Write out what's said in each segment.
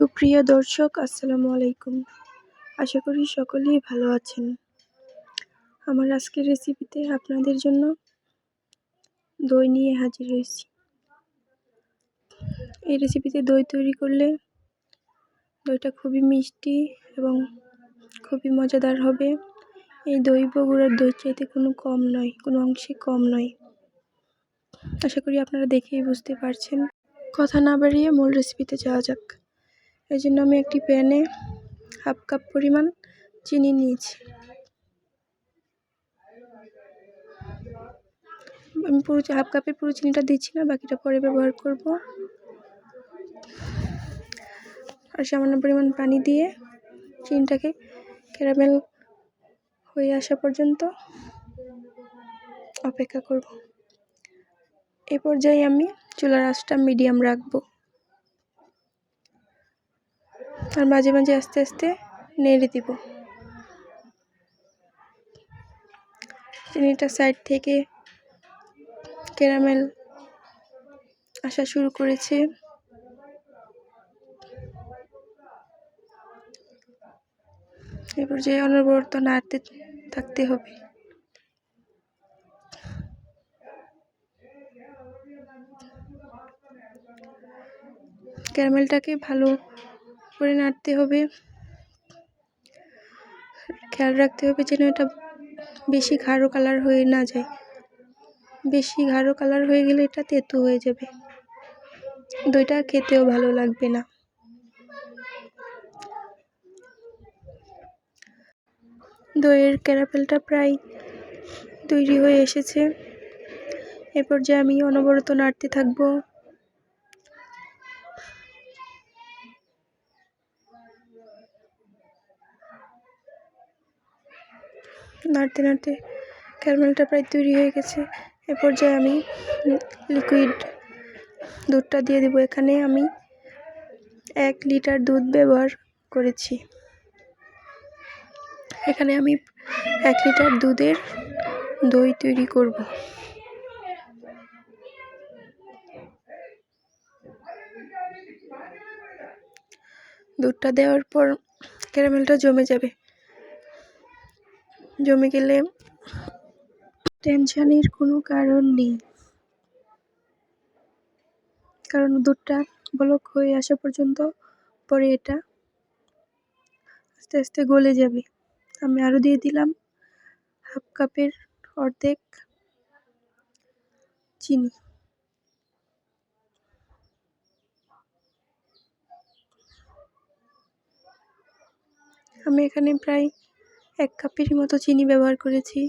সুপ্রিয় দর্শক, আসসালামু আলাইকুম। আশা করি সকলেই ভালো আছেন। আমার আজকের রেসিপিতে আপনাদের জন্য দই নিয়ে হাজির হয়েছি। এই রেসিপিতে দই তৈরি করলে দইটা খুবই মিষ্টি এবং খুবই মজাদার হবে। এই দই বগুড়ার দই চাইতে কোনো কম নয়, কোনো অংশে কম নয়। আশা করি আপনারা দেখেই বুঝতে পারছেন। কথা না বাড়িয়ে মূল রেসিপিতে যাওয়া যাক। এই জন্য আমি একটি প্যানে হাফ কাপ পরিমাণ চিনি নিয়েছি। আমি পুরো হাফ কাপের পুরো চিনিটা দিচ্ছি না, বাকিটা পরে ব্যবহার করব। আর সামান্য পরিমাণ পানি দিয়ে চিনিটাকে ক্যারামেল হয়ে আসা পর্যন্ত অপেক্ষা করব। এ পর্যায়ে আমি চুলার আঁচটা মিডিয়াম রাখব। আর মাঝে মাঝে আস্তে আস্তে নেড়ে দিব। চিনিটা সাইড থেকে ক্যারামেল আসা শুরু করেছে। এবার যে অনবরত নাড়তে থাকতে হবে। ক্যারামেলটাকে ভালো করে নাড়তে হবে। খেয়াল রাখতে হবে যেন এটা বেশি গাঢ় কালার হয়ে না যায়। বেশি গাঢ় কালার হয়ে গেলে এটা তেতো হয়ে যাবে। দইটা খেতেও ভালো লাগবে না। দইয়ের ক্যারাপেলটা প্রায় তৈরি হয়ে এসেছে। এরপর যে আমি অনবরত নাড়তে থাকব নাড়তে নাড়তে ক্যারামেলটা প্রায় তৈরি হয়ে গেছে। এ পর্যায়ে আমি লিকুইড দুধটা দিয়ে দেবো। এখানে আমি এক লিটার দুধ ব্যবহার করেছি। এখানে আমি এক লিটার দুধের দই তৈরি করব। দুধটা দেওয়ার পর ক্যারামেলটা জমে যাবে। জমে গেলে টেনশানের কোনো কারণ নেই। কারণ দুধটা ব্লক হয়ে আসা পর্যন্ত পরে এটা আস্তে আস্তে গলে যাবে। আমি আরও দিয়ে দিলাম হাফ কাপের অর্ধেক চিনি। আমি এখানে প্রায় এক কাপের মতো চিনি ব্যবহার করেছি।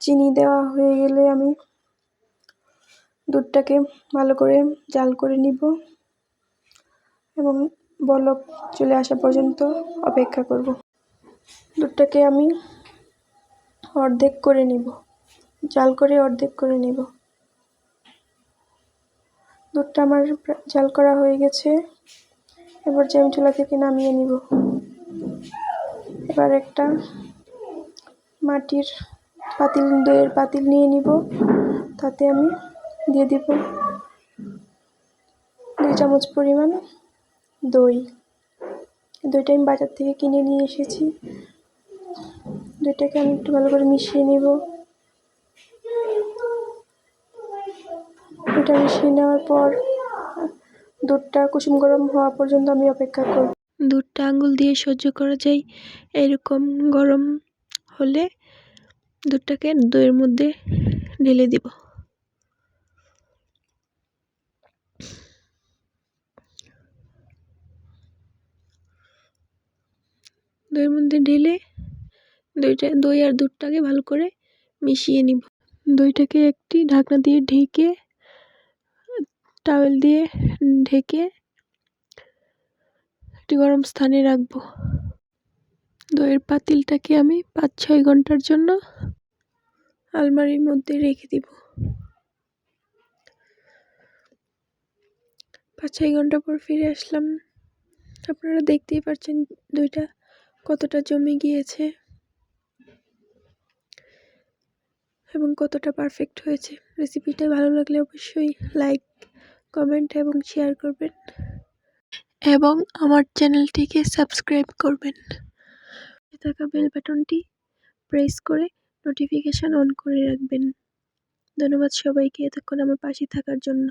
চিনি দেওয়া হয়ে গেলে আমি দুধটাকে ভালো করে জাল করে নিব এবং বলক চলে আসা পর্যন্ত অপেক্ষা করব। দুধটাকে আমি অর্ধেক করে নিব। জাল করে অর্ধেক করে নিব। দুধটা আমার জাল করা হয়ে গেছে। এবার আমি চুলা থেকে নামিয়ে নিব। এবার একটা মাটির পাতিল, দইয়ের পাতিল নিয়ে নিব। তাতে আমি দিয়ে দিব দুই চামচ পরিমাণ দই। দইটা আমি বাজার থেকে কিনে নিয়ে এসেছি। দইটাকে আমি একটু ভালো করে মিশিয়ে নিব। এটা মিশিয়ে নেওয়ার পর দুধটা কুসুম গরম হওয়া পর্যন্ত আমি অপেক্ষা করব। দুধটা আঙুল দিয়ে সহ্য করা যায়। এরকম গরম হলে দুধটাকে দইয়ের মধ্যে ঢেলে দিব। দইয়ের মধ্যে ঢেলে দইটা, দই আর দুধটাকে ভালো করে মিশিয়ে নিব। দইটাকে একটি ঢাকনা দিয়ে ঢেকে, টাওয়েল দিয়ে ঢেকে একটি গরম স্থানে রাখব। দইয়ের পাতিলটাকে আমি পাঁচ ছয় ঘণ্টার জন্য আলমারির মধ্যে রেখে দিব। পাঁচ ছয় ঘণ্টা পর ফিরে আসলাম। আপনারা দেখতেই পাচ্ছেন দইটা কতটা জমে গিয়েছে এবং কতটা পারফেক্ট হয়েছে। রেসিপিটা ভালো লাগলে অবশ্যই লাইক কমেন্ট এবং শেয়ার করবেন। এবং আমার চ্যানেলটিকে সাবস্ক্রাইব করবেন। থাকা বেল বাটনটি প্রেস করে নোটিফিকেশান অন করে রাখবেন। ধন্যবাদ সবাইকে, এতক্ষণ আমার পাশে থাকার জন্য।